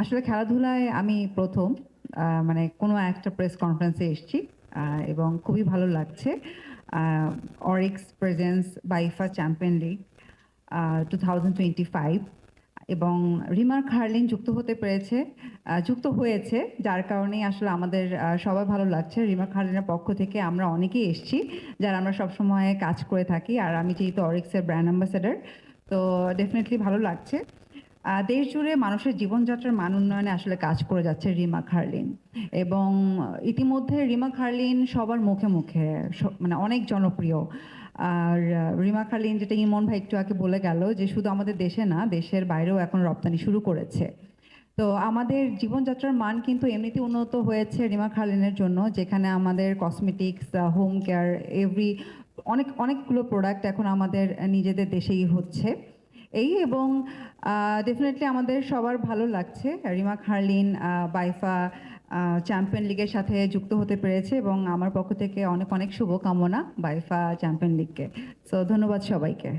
আসলে খেলাধুলায় আমি প্রথম মানে কোনো একটা প্রেস কনফারেন্সে এসেছি এবং খুবই ভালো লাগছে। Orix presence বাইফা champion league two thousand twenty five এবং রিমার খার্লিন যুক্ত হতে পেরেছে যুক্ত হয়েছে, যার কারণেই আসলে আমাদের সবাই ভালো লাগছে। রিমা খার্লিনের পক্ষ থেকে আমরা অনেকেই এসেছি, যারা আমরা সবসময় কাজ করে থাকি, আর আমি যেহেতু অরিক্সের ব্র্যান্ড অ্যাম্বাসেডার তো ডেফিনেটলি ভালো লাগছে। দেশ জুড়ে মানুষের জীবনযাত্রার মান উন্নয়নে আসলে কাজ করে যাচ্ছে রিমা খার্লিন। এবং ইতিমধ্যে রিমা খার্লিন সবার মুখে মুখে মানে অনেক জনপ্রিয়। আর রিমা খার্লিন, যেটা ইমন ভাই একটু আগে বলে গেল যে শুধু আমাদের দেশে না, দেশের বাইরেও এখন রপ্তানি শুরু করেছে। তো আমাদের জীবনযাত্রার মান কিন্তু এমনিতে উন্নত হয়েছে রিমা খার্লিনের জন্য, যেখানে আমাদের কসমেটিক্স হোম কেয়ার এভরি অনেক, অনেকগুলো প্রোডাক্ট এখন আমাদের নিজেদের দেশেই হচ্ছে। এই এবং ডেফিনেটলি আমাদের সবার ভালো লাগছে। রিমা খার্লিন বাইফা চ্যাম্পিয়ন লিগের সাথে যুক্ত হতে পেরেছে এবং আমার পক্ষ থেকে অনেক অনেক শুভকামনা বাইফা চ্যাম্পিয়ন লিগকে সো ধন্যবাদ সবাইকে।